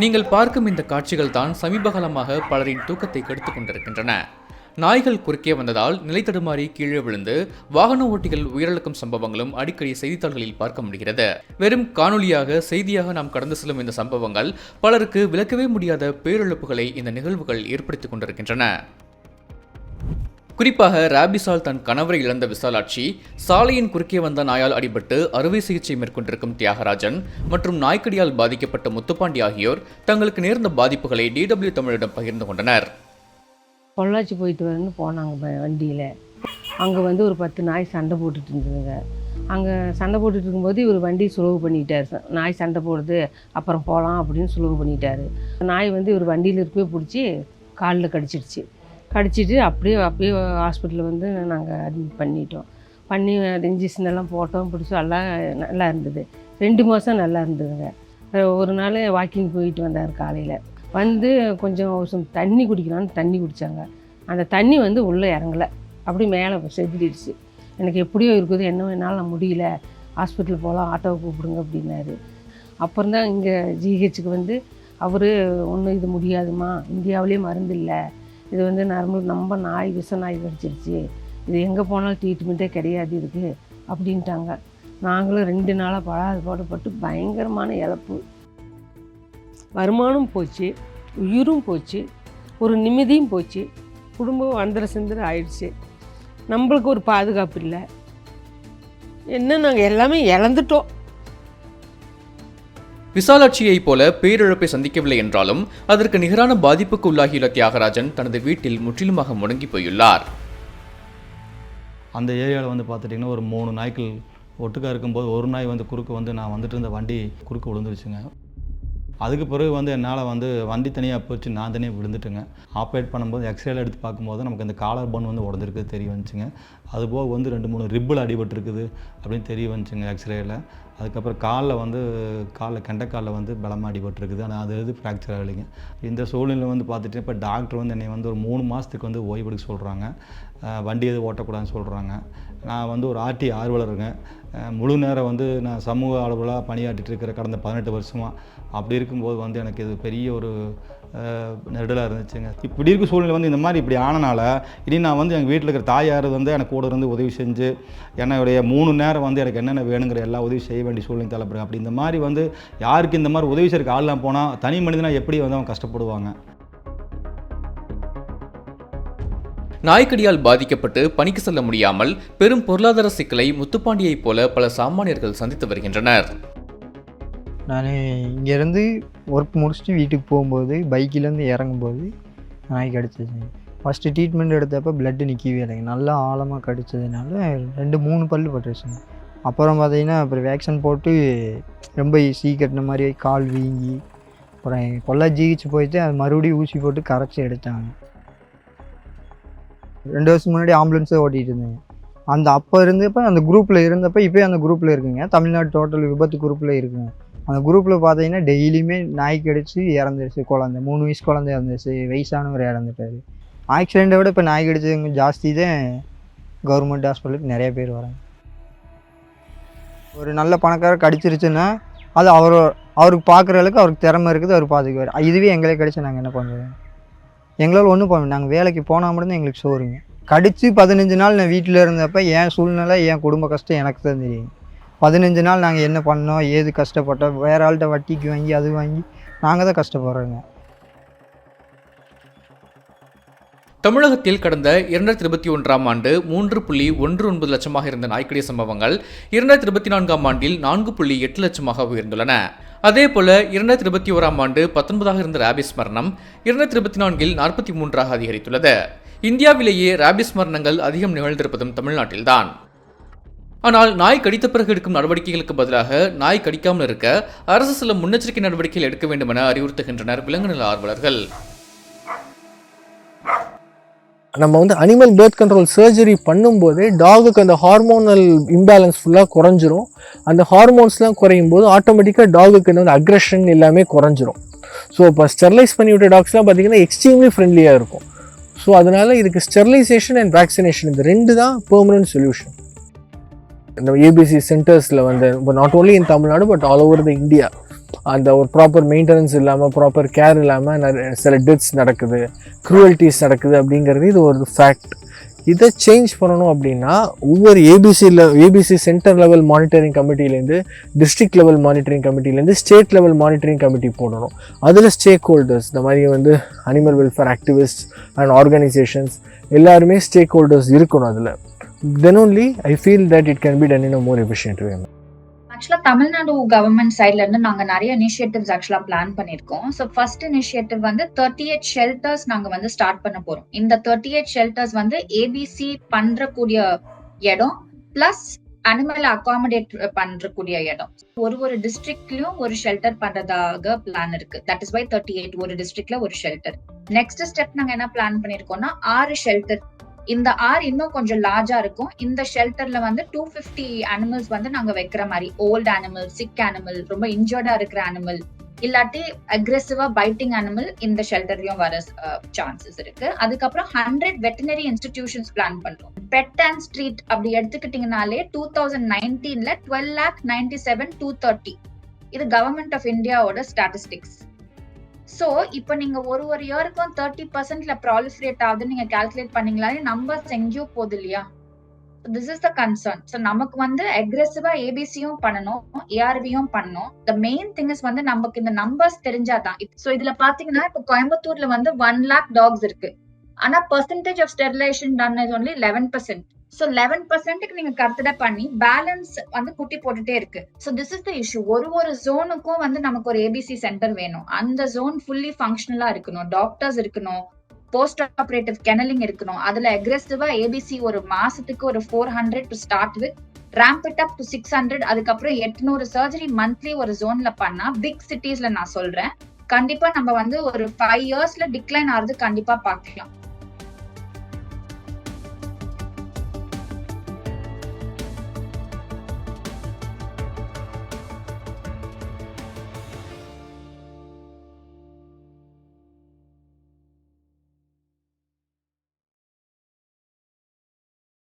நீங்கள் பார்க்கும் இந்த காட்சிகள் தான் சமீபகாலமாக பலரின் தூக்கத்தை கெடுத்துக் கொண்டிருக்கின்றன. நாய்கள் குறுக்கே வந்ததால் நிலைத்தடுமாறி கீழே விழுந்து வாகன ஓட்டிகள் உயிரிழக்கும் சம்பவங்களும் அடிக்கடி செய்தித்தாள்களில் பார்க்க முடிகிறது. வெறும் காணொலியாக செய்தியாக நாம் கடந்து செல்லும் இந்த சம்பவங்கள் பலருக்கு விளக்கவே முடியாத பேரிழப்புகளை இந்த நிகழ்வுகள் ஏற்படுத்திக் கொண்டிருக்கின்றன. குறிப்பாக ராபிஸால் தன் கணவரை இழந்த விசாலாட்சி சாலையின் குறுக்கே வந்த நாயால் அடிபட்டு அறுவை சிகிச்சை மேற்கொண்டிருக்கும் தியாகராஜன் மற்றும் நாய்க்கடியால் பாதிக்கப்பட்ட முத்துப்பாண்டி ஆகியோர் தங்களுக்கு நேர்ந்த பாதிப்புகளை டிடபிள்யூ தமிழிடம் பகிர்ந்து கொண்டனர். பொள்ளாச்சி போயிட்டு வரேன்னு போனாங்க வண்டியில். அங்கே வந்து ஒரு பத்து நாய் சண்டை போட்டுட்டு இருந்ததுங்க. அங்கே சண்டை போட்டுட்டு இருக்கும்போது இவர் வண்டி சுலவு பண்ணிட்டார். ச- நாய் சண்டை போடுது அப்புறம் போகலாம் அப்படின்னு சுலவு பண்ணிட்டாரு. நாய் வந்து இவர் வண்டியில் இருக்கவே பிடிச்சி காலில் கடிச்சிடுச்சு. கடிச்சிட்டு அப்படியே அப்படியே ஹாஸ்பிட்டலில் வந்து நாங்கள் அட்மிட் பண்ணிட்டோம். பண்ணி இன்ஜெக்ஷன் எல்லாம் போட்டோம் பிடிச்சோம் எல்லாம் நல்லா இருந்தது. ரெண்டு மாதம் நல்லா இருந்ததுங்க. ஒரு நாள் வாக்கிங் போயிட்டு வந்தார் காலையில். வந்து கொஞ்சம் some தண்ணி குடிக்கலாம்னு தண்ணி குடித்தாங்க அந்த தண்ணி வந்து உள்ளே இறங்கல. அப்படி மேலே செதுடிடுச்சு எனக்கு எப்படியோ இருக்குது என்ன வேணாலும் முடியல. ஹாஸ்பிட்டல் போகலாம் ஆட்டோவை கூப்பிடுங்க அப்படின்னாரு. அப்புறம் தான் இங்கே ஜிஹெச்சுக்கு வந்து அவர் ஒன்றும் இது முடியாதுமா இந்தியாவிலே மருந்து இல்லை. இது வந்து நார்மல் நம்ம நாய் விஷ நாய் கடிச்சிருச்சு இது எங்கே போனாலும் ட்ரீட்மெண்ட்டே கிடையாது இதுக்கு அப்படின்ட்டாங்க. நாங்களும் ரெண்டு நாளாக படாது பாடுபட்டு பயங்கரமான இழப்பு. வருமானம் போச்சு உயிரும் போச்சு ஒரு நிம்மதியும் போச்சு குடும்பம் வந்தர சிந்தர ஆயிடுச்சு. நம்மளுக்கு ஒரு பாதுகாப்பு இல்லை. என்ன நாங்கள் எல்லாமே இழந்துட்டோம். விசாலாட்சியைப் போல பேரிழப்பை சந்திக்கவில்லை என்றாலும் அதற்கு நிகரான பாதிப்புக்கு உள்ளாகியுள்ள தியாகராஜன் தனது வீட்டில் முற்றிலுமாக முடங்கி போயுள்ளார். அந்த ஏரியாவில் வந்து பார்த்துட்டிங்கன்னா ஒரு மூணு நாய்க்கள் ஒட்டுக்கா இருக்கும்போது ஒரு நாய் வந்து குறுக்க வந்து நான் வந்துட்டு இருந்த வண்டி குறுக்க விழுந்துருச்சுங்க. அதுக்கு பிறகு வந்து என்னால் வந்து வண்டி தனியாக போச்சு நான் தனியாக விழுந்துட்டுங்க. ஆப்ரேட் பண்ணும்போது எக்ஸ்ரேல எடுத்து பார்க்கும்போது நமக்கு இந்த காலர் போன் வந்து உடஞ்சிருக்கு தெரிய வந்துச்சுங்க. அதுபோக வந்து ரெண்டு மூணு ரிப்பில் அடிபட்டுருக்குது அப்படின்னு தெரிய வந்துச்சுங்க எக்ஸ்ரேயில் அதுக்கப்புறம் காலில் வந்து காலில் கெண்டைக்காலில் வந்து பலமாக அடிபட்டிருக்குது. ஆனால் அது எது ஃப்ராக்சர் ஆகலைங்க. இந்த சூழ்நிலை வந்து பார்த்துட்டு இப்போ டாக்டர் வந்து என்னை வந்து ஒரு மூணு மாதத்துக்கு வந்து ஓய்வெடுக்க சொல்கிறாங்க வண்டி எதுவும் ஓட்டக்கூடாதுன்னு சொல்கிறாங்க நான் வந்து ஒரு ஆர்டி ஆர்வலருங்க. முழு நேரம் வந்து நான் சமூக அளவில் பணியாற்றிட்டு இருக்கிற கடந்த பதினெட்டு வருஷமாக அப்படி இருக்கும்போது வந்து எனக்கு இது பெரிய ஒரு நெருடலாக இருந்துச்சுங்க. இப்படி இருக்க சூழ்நிலை வந்து இந்த மாதிரி இப்படி ஆனனால இனி நான் வந்து எங்கள் வீட்டில் இருக்கிற தாயார் வந்து எனக்கு கூட இருந்து உதவி செஞ்சு என்னுடைய மூணு நேரம் வந்து எனக்கு என்னென்ன வேணுங்கிற எல்லா உதவி செய்ய வேண்டிய சூழ்நிலை தள்ளப்படுறேன் அப்படி இந்த மாதிரி வந்து யாருக்கு இந்த மாதிரி உதவி செய்யறதுக்கு ஆள்லாம் போனால் தனி மனிதனாக எப்படி வந்து அவன் கஷ்டப்படுவாங்க? நாய்க்கடியால் பாதிக்கப்பட்டு பணிக்கு செல்ல முடியாமல் பெரும் பொருளாதார சிக்கலை முத்துப்பாண்டியைப் போல பல சாமானியர்கள் சந்தித்து வருகின்றனர். நான் இங்கேருந்து ஒர்க் முடிச்சுட்டு வீட்டுக்கு போகும்போது பைக்கிலேருந்து இறங்கும்போது நாய் கடிச்சிச்சு ஃபஸ்ட்டு ட்ரீட்மெண்ட் எடுத்தப்போ பிளட்டு நிற்கவே இல்லைங்க. நல்லா ஆழமாக கடிச்சதுனால ரெண்டு மூணு பல்லு பட்டுருச்சுங்க அப்புறம் பார்த்தீங்கன்னா அப்புறம் வேக்சின் போட்டு ரொம்ப சீ கட்டின மாதிரி கால் வீங்கி அப்புறம் கொல்லா ஜீகிச்சு போயிட்டு அது மறுபடியும் ஊசி போட்டு கரைச்சி எடுத்தாங்க. ரெண்டு வருஷம் முன்னாடி ஆம்புலன்ஸே ஓட்டிகிட்டு இருந்தேங்க அந்த அப்போ இருந்தப்போ அந்த குரூப்பில் இருந்தப்போ இப்போயே அந்த குரூப்பில் இருக்குங்க. தமிழ்நாடு டோட்டல் விபத்து குரூப்பில் இருக்குங்க. அந்த குரூப்பில் பார்த்தீங்கன்னா டெய்லியுமே நாய் கடிச்சு இறந்துருச்சு குழந்தை. மூணு வயசு குழந்தை இறந்துருச்சு. வயசானவர் இறந்துட்டாரு. ஆக்சிடெண்ட்டை விட இப்போ நாய் கடிச்சவங்க ஜாஸ்தி தான் கவர்மெண்ட் ஹாஸ்பிட்டலுக்கு நிறைய பேர் வராங்க. ஒரு நல்ல பணக்காரர் கடிச்சிருச்சுன்னா அது அவர் அவருக்கு பார்க்குற அளவுக்கு அவருக்கு திறமை இருக்குது அவர் பார்த்துக்குவார் இதுவே எங்களே கடிச்சா நாங்கள் என்ன பண்ணுவோம் எங்களால் ஒன்றும் பண்ண நாங்கள் வேலைக்கு போனால் மட்டும்தான் எங்களுக்கு சோறுங்க கடித்து பதினஞ்சு நாள் நான் வீட்டில் இருந்தப்போ என் சூழ்நிலை என் குடும்ப கஷ்டம் எனக்கு தான் தெரியும். பதினஞ்சு நாள் நாங்கள் என்ன பண்ணோம் ஏது கஷ்டப்பட்டோம் வேற ஆள்கிட்ட வட்டிக்கு வாங்கி அது வாங்கி நாங்கள் தான் கஷ்டப்படுறோங்க. தமிழகத்தில் கடந்த இரண்டாயிரத்தி இருபத்தி ஒன்றாம் ஆண்டு மூன்று புள்ளி ஒன்று ஒன்பது லட்சமாக இருந்த நாய்க்கடி சம்பவங்கள் இரண்டாயிரத்தி இருபத்தி நான்காம் ஆண்டில் நான்கு புள்ளி எட்டு லட்சமாக உயர்ந்துள்ளன. அதேபோல இரண்டாயிரத்தி இருபத்தி ஓராம் ஆண்டு பத்தொன்பதாக இருந்த ராபிஸ் மரணம் இரண்டாயிரத்தி இருபத்தி நான்கில் நாற்பத்தி மூன்றாக அதிகரித்துள்ளது. இந்தியாவிலேயே ராபிஸ் மரணங்கள் அதிகம் நிகழ்ந்திருப்பதும் தமிழ்நாட்டில்தான். ஆனால் நாய் கடித்த பிறகு எடுக்கும் நடவடிக்கைகளுக்கு பதிலாக நாய் கடிக்காமல் இருக்க அரசு சில முன்னெச்சரிக்கை நடவடிக்கைகள் எடுக்க வேண்டும் என அறிவுறுத்துகின்றனர் விலங்கு நல ஆர்வலர்கள். நம்ம வந்து அனிமல் பேர்த் கண்ட்ரோல் சர்ஜரி பண்ணும்போது டாகுக்கு அந்த ஹார்மோனல் இம்பேலன்ஸ் ஃபுல்லாக குறைஞ்சிரும். அந்த ஹார்மோன்ஸ்லாம் குறையும் போது ஆட்டோமேட்டிக்காக டாகுக்கு வந்து அக்ரஷன் எல்லாமே குறைஞ்சிரும். ஸோ இப்போ ஸ்டெர்லைஸ் பண்ணி விட்ட டாக்ஸ்லாம் பார்த்தீங்கன்னா எக்ஸ்ட்ரீம்லி ஃப்ரெண்ட்லியாக இருக்கும். ஸோ அதனால் இதுக்கு ஸ்டெர்லைசேஷன் அண்ட் வேக்சினேஷன் இந்த ரெண்டு தான் பெர்மனன்ட் சொல்யூஷன் இந்த ஏபிசி சென்டர்ஸில் வந்து இப்போ not only in Tamil Nadu but all over the India அந்த ஒரு ப்ராப்பர் மெயின்டெனன்ஸ் இல்லாமல் ப்ராப்பர் கேர் இல்லாமல் நிறைய சில டெத்ஸ் நடக்குது க்ரூவல்ட்டிஸ் நடக்குது அப்படிங்கிறது இது ஒரு ஃபேக்ட் இதை சேஞ்ச் பண்ணணும் அப்படின்னா ஒவ்வொரு ஏபிசியில் ஏபிசி சென்டர் லெவல் மானிட்டரிங் கமிட்டிலேருந்து டிஸ்ட்ரிக்ட் லெவல் மானிட்டரிங் கமிட்டிலேருந்து ஸ்டேட் லெவல் மானிட்டரிங் கமிட்டி போடணும். அதில் ஸ்டேக் ஹோல்டர்ஸ் இந்த மாதிரி வந்து animal welfare activist and organisations எல்லாருமே ஸ்டேக் ஹோல்டர்ஸ் இருக்கணும் அதில். Then only I feel that it can be done in a more efficient way ஆக்சுவலாக தமிழ்நாடு கவர்மெண்ட் சைட்ல இருந்து நாங்க நிறைய இனிஷியேட்டிவ்ஸ் ஆக்சுவலா பிளான் பண்ணிருக்கோம் ஸோ ஃபர்ஸ்ட் இனிஷியேட்டிவ் வந்து தேர்ட்டி எயிட் ஷெல்டர்ஸ் நாங்க வந்து ஸ்டார்ட் பண்ண போறோம். இந்த தேர்ட்டி எயிட் ஷெல்டர்ஸ் வந்து ஏபிசி பண்ணுறக்கூடிய இடம் பிளஸ் அனிமல் அகாமடேட் பண்றக்கூடிய இடம். ஒரு ஒரு டிஸ்ட்ரிக்ட்லயும் ஒரு ஷெல்டர் பண்றதாக பிளான் இருக்கு. That is why thirty eight ஒரு டிஸ்ட்ரிக்ட்ல ஒரு ஷெல்டர் நெக்ஸ்ட் ஸ்டெப் நாங்க என்ன பிளான் பண்ணிருக்கோம்னா ஆறு ஷெல்டர் இந்த ஆர் இன்னும் கொஞ்சம் லார்ஜா இருக்கும். இந்த ஷெல்டர்ல வந்து டூ பிப்டி அனிமல்ஸ் வந்து நாங்க வைக்கிற மாதிரி ஓல்ட் அனிமல் சிக் அனிமல் ரொம்ப இன்ஜர்டா இருக்கிற அனிமல் இல்லாட்டி அக்ரெசிவா பைட்டிங் அனிமல் இந்த ஷெல்டர்லயும் வர சான்சஸ் இருக்கு. அதுக்கப்புறம் ஹண்ட்ரட் வெட்டினரி இன்ஸ்டிடியூஷன்ஸ் பிளான் பண்றோம். பெட் அண்ட் ஸ்ட்ரீட் அப்படி எடுத்துக்கிட்டீங்கனாலே two thousand நைன்டீன்ல twelve lakh ninety seven two thirty இது கவர்மெண்ட் ஆஃப் இந்தியாவோட ஸ்டாட்டிஸ்டிக்ஸ் ஸோ இப்போ நீங்க ஒரு ஒரு இயருக்கும் தேர்ட்டி பர்சன்ட்ல ப்ராலிஃபரேட் ஆகுதுன்னு நீங்க கால்குலேட் பண்ணீங்களாலே நம்பர்ஸ் எங்கேயோ போகுது இல்லையா? This is the concern so நமக்கு வந்து அக்ரெசிவா ஏபிசியும் பண்ணணும் ஏஆர்வியும் பண்ணணும். த மெயின் திங் இஸ் வந்து நமக்கு இந்த நம்பர்ஸ் தெரிஞ்சாதான். ஸோ இதுல பாத்தீங்கன்னா இப்போ கோயம்புத்தூர்ல வந்து ஒன் லேக் டாக்ஸ் இருக்கு. ஆனா percentage of sterilisation done is only eleven percent so eleven பர்சன்ட்டுக்கு நீங்க கரெக்டா பண்ணி பேலன்ஸ் வந்து குட்டி போட்டுட்டே இருக்கு. So this is the issue ஒரு ஒரு ஜோனுக்கும் வந்து நமக்கு ஒரு ஏபிசி சென்டர் வேணும். அந்த ஜோன் ஃபுல்லி ஃபங்க்ஷனலா இருக்கணும். டாக்டர்ஸ் இருக்கணும். போஸ்ட் ஆப்ரேட்டிவ் கெனலிங் இருக்கணும். அதுல அக்ரெசிவா ஏபிசி ஒரு மாசத்துக்கு ஒரு four hundred to start with ramp it up to six hundred அதுக்கப்புறம் எட்நூறு சர்ஜரி மந்த்லி ஒரு ஜோன்ல பண்ணா பிக் சிட்டிஸ்ல நான் சொல்றேன். கண்டிப்பா நம்ம வந்து ஒரு ஃபைவ் இயர்ஸ்ல டிக்ளைன் ஆகுறது கண்டிப்பா பார்க்கலாம்.